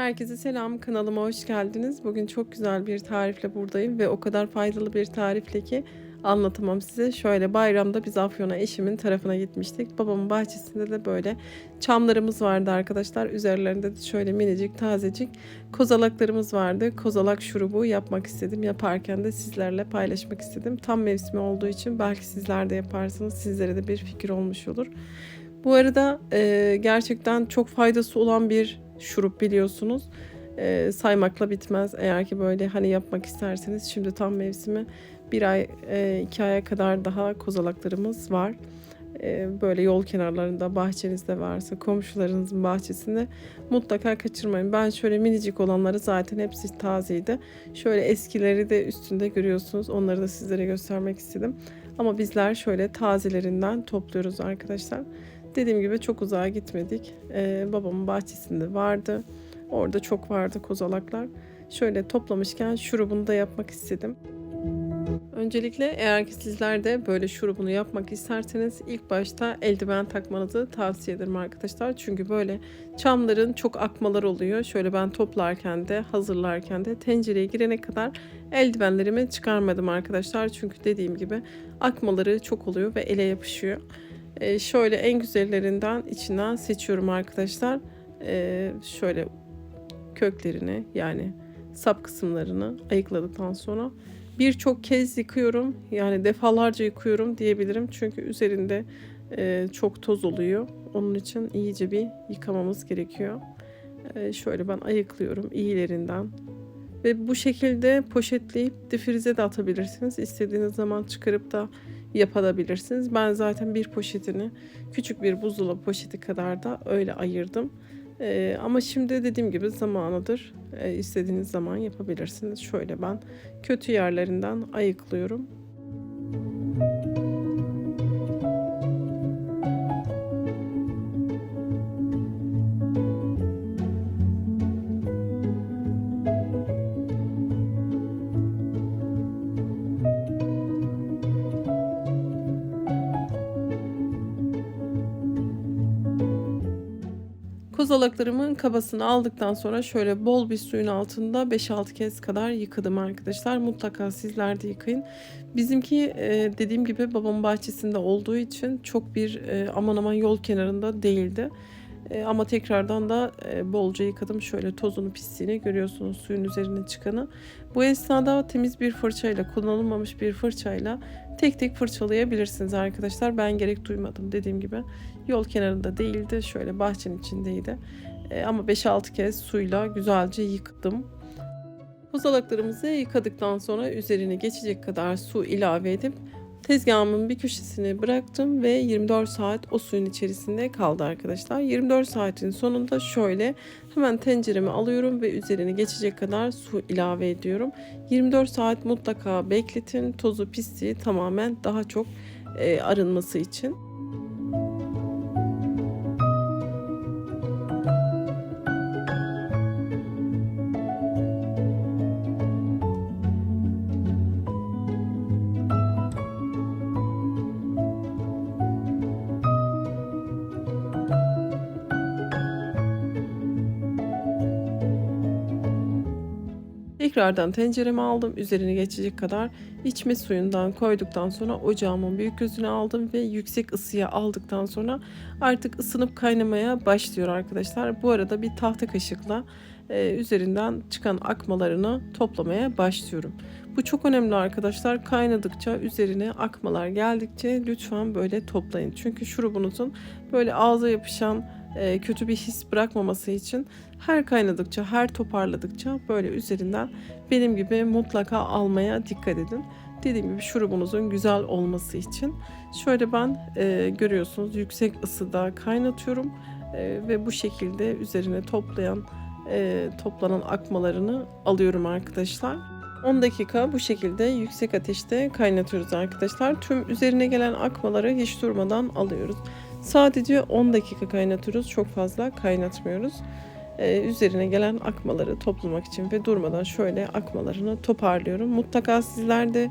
Herkese selam, kanalıma hoş geldiniz. Bugün çok güzel bir tarifle buradayım ve o kadar faydalı bir tarifle ki anlatamam size. Şöyle bayramda biz Afyon'a eşimin tarafına gitmiştik. Babamın bahçesinde de böyle çamlarımız vardı arkadaşlar. Üzerlerinde de şöyle minicik, tazecik kozalaklarımız vardı. Kozalak şurubu yapmak istedim. Yaparken de sizlerle paylaşmak istedim. Tam mevsimi olduğu için belki sizler de yaparsınız. Sizlere de bir fikir olmuş olur. Bu arada e, gerçekten çok faydası olan bir şurup biliyorsunuz. E, saymakla bitmez. Eğer ki böyle hani yapmak isterseniz şimdi tam mevsimi bir ay e, iki aya kadar daha kozalaklarımız var. E, böyle yol kenarlarında bahçenizde varsa komşularınızın bahçesinde mutlaka kaçırmayın. Ben şöyle minicik olanları zaten hepsi tazeydi. Şöyle eskileri de üstünde görüyorsunuz. Onları da sizlere göstermek istedim. Ama bizler şöyle tazelerinden topluyoruz arkadaşlar. Dediğim gibi çok uzağa gitmedik. Ee, babamın bahçesinde vardı. Orada çok vardı kozalaklar. Şöyle toplamışken şurubunu da yapmak istedim. Öncelikle eğer ki sizler de böyle şurubunu yapmak isterseniz ilk başta eldiven takmanızı tavsiye ederim arkadaşlar. Çünkü böyle çamların çok akmalar oluyor. Şöyle ben toplarken de hazırlarken de tencereye girene kadar eldivenlerimi çıkarmadım arkadaşlar. Çünkü dediğim gibi akmaları çok oluyor ve ele yapışıyor. Ee, şöyle en güzellerinden içinden seçiyorum arkadaşlar. Ee, şöyle köklerini yani sap kısımlarını ayıkladıktan sonra birçok kez yıkıyorum. Yani defalarca yıkıyorum diyebilirim. Çünkü üzerinde e, çok toz oluyor. Onun için iyice bir yıkamamız gerekiyor. E, şöyle ben ayıklıyorum iyilerinden. Ve bu şekilde poşetleyip difrize de atabilirsiniz. İstediğiniz zaman çıkarıp da yapabilirsiniz. Ben zaten bir poşetini küçük bir buzdolabı poşeti kadar da öyle ayırdım. Ee, ama şimdi dediğim gibi zamanıdır. Ee, istediğiniz zaman yapabilirsiniz. Şöyle ben kötü yerlerinden ayıklıyorum. Kozalaklarımın kabasını aldıktan sonra şöyle bol bir suyun altında 5-6 kez kadar yıkadım arkadaşlar. Mutlaka sizler de yıkayın. Bizimki e, dediğim gibi babamın bahçesinde olduğu için çok bir e, aman aman yol kenarında değildi. E, ama tekrardan da bolca yıkadım. Şöyle tozunu pisliğini görüyorsunuz suyun üzerine çıkanı. Bu esnada temiz bir fırçayla kullanılmamış bir fırçayla tek tek fırçalayabilirsiniz arkadaşlar. Ben gerek duymadım dediğim gibi. Yol kenarında değildi. Şöyle bahçenin içindeydi. E, ama 5-6 kez suyla güzelce yıkadım. Kozalaklarımızı yıkadıktan sonra üzerine geçecek kadar su ilave edip tezgahımın bir köşesine bıraktım ve 24 saat o suyun içerisinde kaldı arkadaşlar. 24 saatin sonunda şöyle hemen tenceremi alıyorum ve üzerine geçecek kadar su ilave ediyorum. 24 saat mutlaka bekletin. Tozu pisliği tamamen daha çok e, arınması için. Tekrardan tencereme aldım. Üzerine geçecek kadar içme suyundan koyduktan sonra ocağımın büyük gözüne aldım ve yüksek ısıya aldıktan sonra artık ısınıp kaynamaya başlıyor arkadaşlar. Bu arada bir tahta kaşıkla e, üzerinden çıkan akmalarını toplamaya başlıyorum. Bu çok önemli arkadaşlar. Kaynadıkça üzerine akmalar geldikçe lütfen böyle toplayın. Çünkü şurubunuzun böyle ağza yapışan kötü bir his bırakmaması için her kaynadıkça, her toparladıkça böyle üzerinden benim gibi mutlaka almaya dikkat edin. Dediğim gibi şurubunuzun güzel olması için şöyle ben e, görüyorsunuz yüksek ısıda kaynatıyorum e, ve bu şekilde üzerine toplayan e, toplanan akmalarını alıyorum arkadaşlar. 10 dakika bu şekilde yüksek ateşte kaynatıyoruz arkadaşlar. Tüm üzerine gelen akmaları hiç durmadan alıyoruz. Sadece 10 dakika kaynatıyoruz. Çok fazla kaynatmıyoruz. Ee, üzerine gelen akmaları toplamak için ve durmadan şöyle akmalarını toparlıyorum. Mutlaka sizler de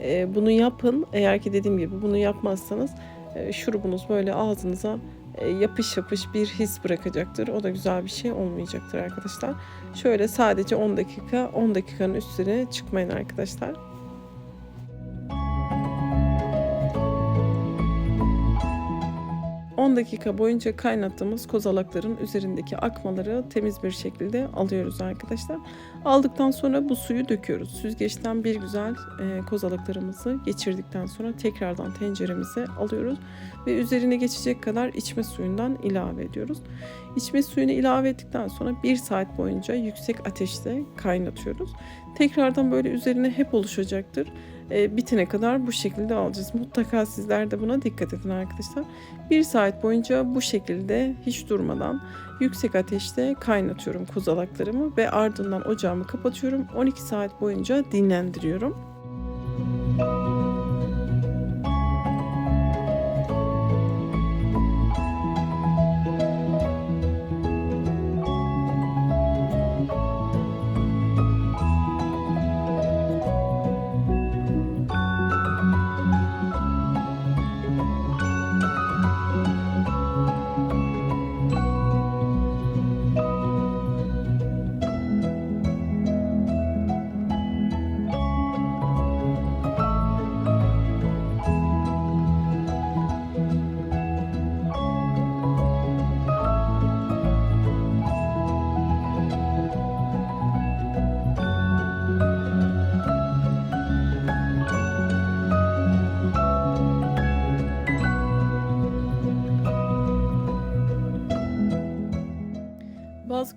e, bunu yapın. Eğer ki dediğim gibi bunu yapmazsanız e, şurubunuz böyle ağzınıza e, yapış yapış bir his bırakacaktır. O da güzel bir şey olmayacaktır arkadaşlar. Şöyle sadece 10 dakika 10 dakikanın üstüne çıkmayın arkadaşlar. ...10 dakika boyunca kaynattığımız kozalakların üzerindeki akmaları temiz bir şekilde alıyoruz arkadaşlar. Aldıktan sonra bu suyu döküyoruz. Süzgeçten bir güzel e, kozalaklarımızı geçirdikten sonra tekrardan tenceremize alıyoruz. Ve üzerine geçecek kadar içme suyundan ilave ediyoruz. İçme suyunu ilave ettikten sonra bir saat boyunca yüksek ateşte kaynatıyoruz. Tekrardan böyle üzerine hep oluşacaktır. E, bitene kadar bu şekilde alacağız. Mutlaka sizler de buna dikkat edin arkadaşlar. Bir saat boyunca bu şekilde hiç durmadan yüksek ateşte kaynatıyorum kozalaklarımı ve ardından ocağımı kapatıyorum. 12 saat boyunca dinlendiriyorum.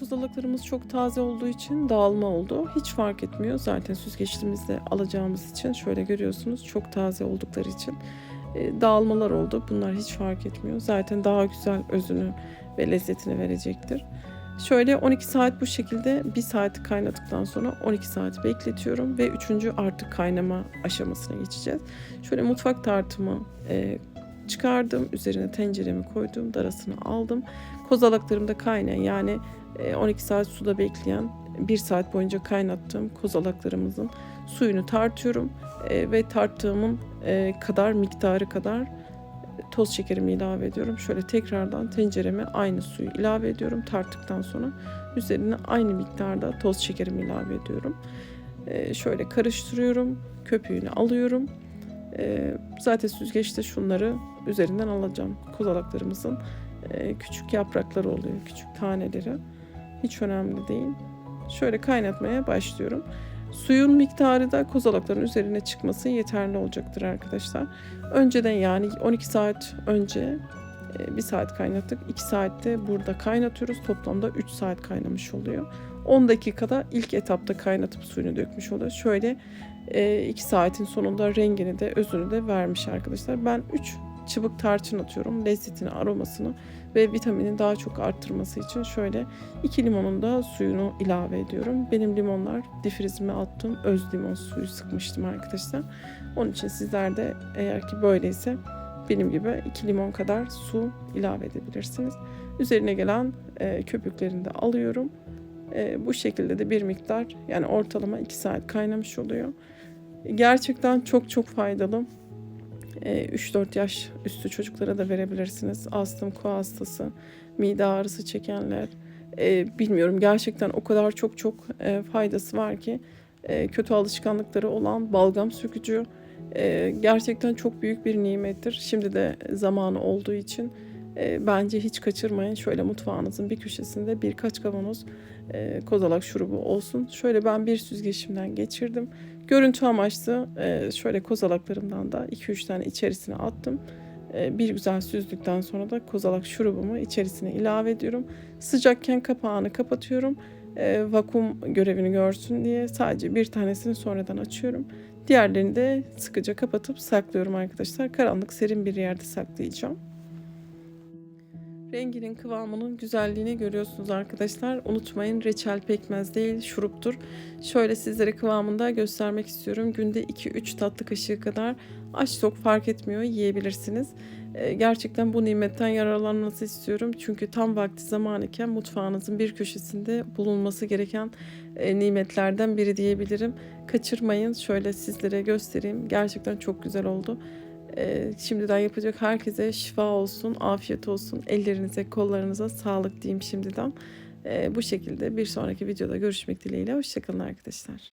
Bazı kozalaklarımız çok taze olduğu için dağılma oldu. Hiç fark etmiyor. Zaten süzgeçlimizde alacağımız için şöyle görüyorsunuz çok taze oldukları için e, dağılmalar oldu. Bunlar hiç fark etmiyor. Zaten daha güzel özünü ve lezzetini verecektir. Şöyle 12 saat bu şekilde 1 saat kaynadıktan sonra 12 saat bekletiyorum ve 3. artık kaynama aşamasına geçeceğiz. Şöyle mutfak tartımı e, çıkardım. Üzerine tenceremi koydum. Darasını aldım. Kozalaklarım da kaynayan yani e, 12 saat suda bekleyen 1 saat boyunca kaynattığım kozalaklarımızın suyunu tartıyorum. E, ve tarttığımın e, kadar miktarı kadar toz şekerimi ilave ediyorum. Şöyle tekrardan tencereme aynı suyu ilave ediyorum. Tarttıktan sonra üzerine aynı miktarda toz şekerimi ilave ediyorum. E, şöyle karıştırıyorum. Köpüğünü alıyorum. E, zaten süzgeçte şunları üzerinden alacağım. Kozalaklarımızın e, küçük yaprakları oluyor. Küçük taneleri. Hiç önemli değil. Şöyle kaynatmaya başlıyorum. Suyun miktarı da kozalakların üzerine çıkması yeterli olacaktır arkadaşlar. Önceden yani 12 saat önce e, 1 saat kaynattık. 2 saatte burada kaynatıyoruz. Toplamda 3 saat kaynamış oluyor. 10 dakikada ilk etapta kaynatıp suyunu dökmüş oluyor. Şöyle 2 saatin sonunda rengini de özünü de vermiş arkadaşlar. Ben 3 çıbık tarçın atıyorum. Lezzetini, aromasını ve vitamini daha çok arttırması için şöyle 2 limonun da suyunu ilave ediyorum. Benim limonlar difrizime attım. Öz limon suyu sıkmıştım arkadaşlar. Onun için sizler de eğer ki böyleyse benim gibi 2 limon kadar su ilave edebilirsiniz. Üzerine gelen e, köpüklerini de alıyorum. E, bu şekilde de bir miktar yani ortalama 2 saat kaynamış oluyor. Gerçekten çok çok faydalı. 3-4 yaş üstü çocuklara da verebilirsiniz. Astım, koa hastası, mide ağrısı çekenler. E, bilmiyorum gerçekten o kadar çok çok e, faydası var ki e, kötü alışkanlıkları olan balgam sökücü e, gerçekten çok büyük bir nimettir. Şimdi de zamanı olduğu için e, bence hiç kaçırmayın. Şöyle mutfağınızın bir köşesinde birkaç kavanoz e, kozalak şurubu olsun. Şöyle ben bir süzgeçimden geçirdim. Görüntü amaçlı e, şöyle kozalaklarımdan da 2-3 tane içerisine attım. E, bir güzel süzdükten sonra da kozalak şurubumu içerisine ilave ediyorum. Sıcakken kapağını kapatıyorum. E, vakum görevini görsün diye sadece bir tanesini sonradan açıyorum. Diğerlerini de sıkıca kapatıp saklıyorum arkadaşlar. Karanlık serin bir yerde saklayacağım. Renginin kıvamının güzelliğini görüyorsunuz arkadaşlar. Unutmayın reçel pekmez değil şuruptur. Şöyle sizlere kıvamında göstermek istiyorum. Günde 2-3 tatlı kaşığı kadar aç tok fark etmiyor yiyebilirsiniz. Ee, gerçekten bu nimetten yararlanmanızı istiyorum. Çünkü tam vakti zamanı iken mutfağınızın bir köşesinde bulunması gereken e, nimetlerden biri diyebilirim. Kaçırmayın. Şöyle sizlere göstereyim. Gerçekten çok güzel oldu. Ee, şimdiden yapacak herkese şifa olsun, afiyet olsun. Ellerinize, kollarınıza sağlık diyeyim şimdiden. Ee, bu şekilde bir sonraki videoda görüşmek dileğiyle. Hoşçakalın arkadaşlar.